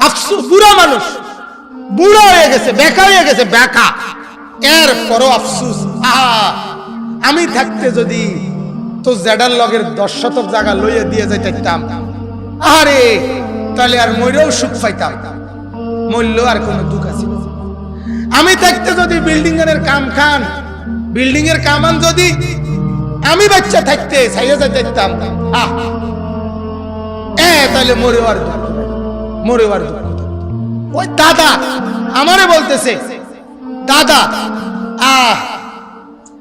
আফসোস, বুড়া মানুষ। বুড়া হয়ে গেছে বেকা হয়ে গেছে, বেকা। এর পরও আফসুস, আহা। আমি থাকতে যদি তো জেডার লগের দশ শতক জায়গা লইয়ে দিয়ে যাইতাম। আরে তাহলে আর মরেও সুখ পাইতাম। মূল্য আর কোনো দুঃখ আছে আমি থাকতে যদি বিল্ডিং এর কাম খান বিল্ডিং এর কামান যদি আমি বাচ্চা থাকতে সাইয়া যাইতাম। আহ। এ, তাহলে মরে আর দুঃখ। মরে ওই দাদা, আমারে বলতেছে, দাদা, আহ,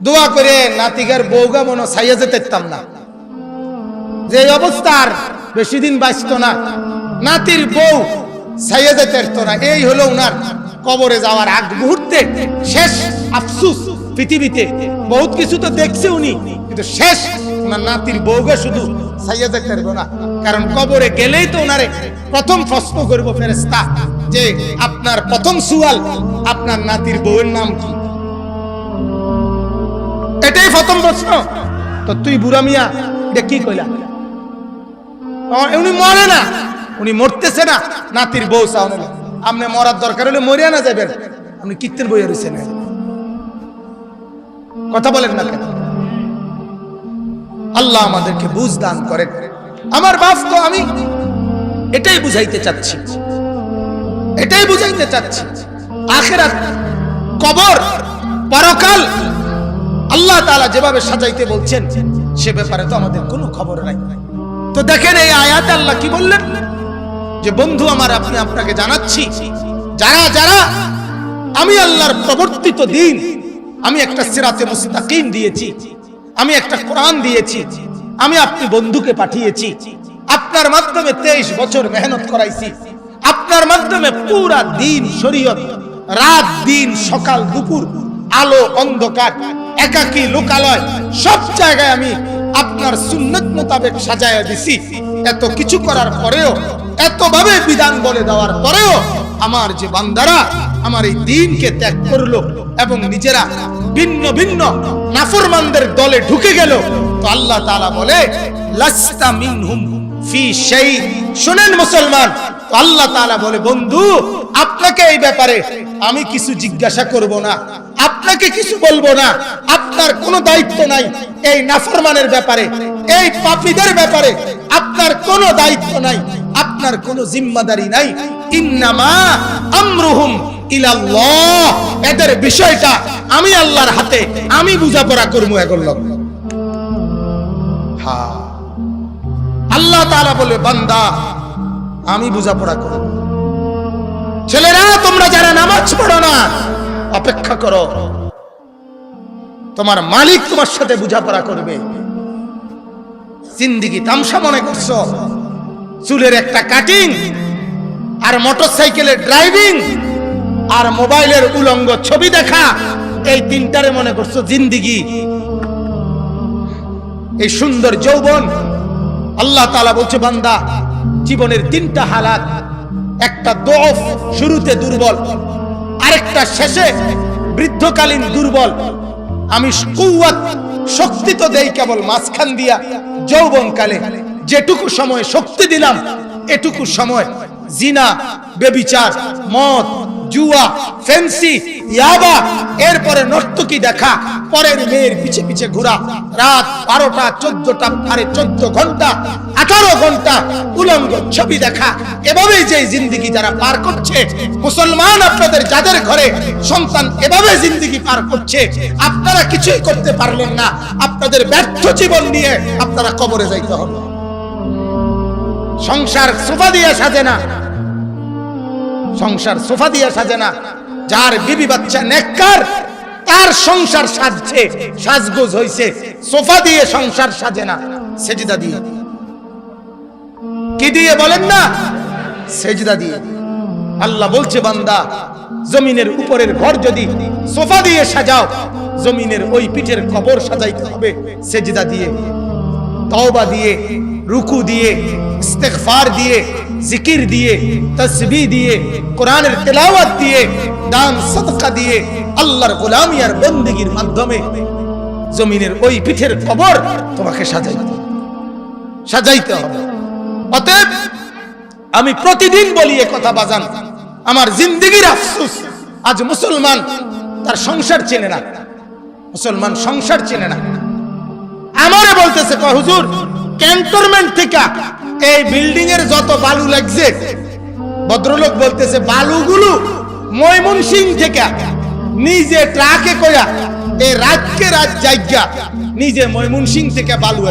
দোয়া করে নাতিগার বউগা মনো সাইয়া যেতাম না। যে অবস্থার বেশি দিন বাঁচত না, নাতির বউ সাইয়া যেতে না। এই হলো উনার কবরে যাওয়ার আগ মুহূর্তে শেষ আফসুস পৃথিবীতে। বহুত কিছু তো দেখছে উনি, কিন্তু শেষ ওনার নাতির বউকে শুধু সাইয়া যেতে না। কারণ কবরে গেলেই তো ওনারে প্রথম প্রশ্ন করব ফেরেস্তা যে আপনার প্রথম সুয়াল আপনার নাতির বউয়ের নাম কি? এটাই প্রথম প্রশ্ন। তো তুই বুড়া মিয়া, এটা কি কইলা? উনি মরে না, উনি মরতেছে না, নাতির বউ চাওনে আপনি মরার দরকার হলে মরিয়া না যাবেন। আপনি কীর্তন বইয়ে রয়েছেন কথা বলেন না কেন? আল্লাহ আমাদেরকে বুঝ দান করেন। আমার বাপ তো আমি এটাই বুঝাইতে চাচ্ছি। এটাই বুঝাইতে চাচ্ছি। আখেরাত, কবর, পরকাল, আল্লাহ তাআলা যেভাবে সাজাইতে বলছেন, সে ব্যাপারে তো আমাদের কোনো খবর নাই। তো দেখেন এই আয়াতে আল্লাহ কি বললেন? যে, বন্ধু আমার আপনি আপনাকে জানাচ্ছি, যারা যারা আমি আল্লাহর প্রবর্তিত দিন, আমি একটা সিরাতে মুস্তাকিম দিয়েছি, আমি একটা কোরআন দিয়েছি আমি আপনি বন্ধুকে পাঠিয়েছি। আপনার মাধ্যমে তেইশ বছর মেহনত করাইছি। আপনার মাধ্যমে পুরা দিন শরীয়ত, রাত দিন সকাল দুপুর, আলো অন্ধকার, একাকী লোকালয়, সব জায়গায় আমি আপনার সুন্নত মোতাবেক সাজায়া দিছি। এত কিছু করার পরেও, এতভাবে বিধান বলে দেওয়ার পরেও আমার যে বান্দারা আমার এই দিনকে ত্যাগ করল এবং নিজেরা ভিন্ন ভিন্ন নাফরমানদের দলে ঢুকে গেল। তো আল্লাহ তাআলা বলে, লাস্তা মিনহুম ফি শাই শুনেন মুসলমান আল্লাহ তাআলা বলে, বন্ধু, আপনাকে এই ব্যাপারে আমি কিছু জিজ্ঞাসা করব না। আপনাকে কিছু বলব না। আপনার কোনো দায়িত্ব নাই এই নাফরমানের ব্যাপারে। এই পাপীদের ব্যাপারে আপনার কোনো দায়িত্ব নাই। আপনার কোনো জিম্মাদারি নাই। ইন্নামা আমরুহুম ইলাল্লাহ। এদের বিষয়টা আমি আল্লাহর হাতে আমি বুঝাপড়া করব এখন হ্যাঁ আল্লাহ তারা বলে, বান্দা, আমি বুঝাপড়া করব। ছেলেরা, তোমরা যারা নামাজ পড়ো না, অপেক্ষা করো। তোমার মালিক তোমার সাথে বুঝাপড়া করবে। জিন্দিগি তামসা মনে করছ? চুলের একটা কাটিং, আর মোটর সাইকেলের ড্রাইভিং, আর মোবাইলের উলঙ্গ ছবি দেখা। এই তিনটারে মনে করছ জিন্দিগি? এই সুন্দর যৌবন, আল্লাহ তাআলা বলছে, বান্দা, জীবনের তিনটা হালাত, একটা দোফ, শুরুতে দুর্বল, আরেকটা শেষে বৃদ্ধকালীন দুর্বল। আমি কুয়াত শক্তি তো দেই কেবল মাঝখান দিয়া যৌবন কালে যেটুকু সময় শক্তি দিলাম, এটুকু সময় জিনা, বেবিচার, মদ জুয়া ফেন্সি ইয়াবা, এরপরে নর্তকী দেখা, পরের মেয়ের পিছে পিছে ঘোরা, রাত বারোটা, চোদ্দটা আরে চোদ্দ ঘণ্টা, আঠারো ঘণ্টা উলঙ্গ ছবি দেখা। এভাবেই যে জিন্দিগি যারা পার করছে, মুসলমান আপনাদের যাদের ঘরে সন্তান এভাবে জিন্দিগি পার করছে, আপনারা কিছুই করতে পারলেন না। আপনাদের ব্যর্থ জীবন নিয়ে আপনারা কবরে যাইতে হবে। সংসার সোফা দিয়ে সাজে না। সংসার সোফা দিয়ে সাজে না। যার বিবি বাচ্চা নেককার, তার সংসার সাজছে, সাজগোজ হইছে, সোফা দিয়ে সংসার সাজে না। সেজদা দিয়ে। কি দিয়ে বলেন না? সেজদা দিয়ে। আল্লাহ বলছে, বান্দা, জমিনের উপরের ঘর যদি সোফা দিয়ে সাজাও, জমিনের ওই পিঠের কবর সাজাইতে হবে সেজদা দিয়ে। তওবা দিয়ে, রুকু দিয়ে, ইস্তেগফার দিয়ে জিকির দিয়ে তসবিহ দিয়ে, কোরআনের তেলাওয়াত দিয়ে, দান সদকা দিয়ে আল্লাহর গোলামি আর বন্দেগীর মাধ্যমে জমিনের ওই পিঠের কবর তোমাকে সাজাইতে। সাজাইতে হবে অতএব আমি প্রতিদিন বলি এ কথা, বাজান, আমার জিন্দগির আফসুস, আজ মুসলমান তার সংসার চেনে না, মুসলমান সংসার চেনে না আমারে বলতেছে হুজুর, ক্যান্টনমেন্ট থেকে এই বিল্ডিং এর যত বালু লাগছে, ভদ্রলোক বলতেছে, বালুগুলো ময়মন সিং থেকে নিজে ট্রাকে কয়া এই রাতকে রাত জায়গা, নিজে ময়মন সিং থেকে বালু।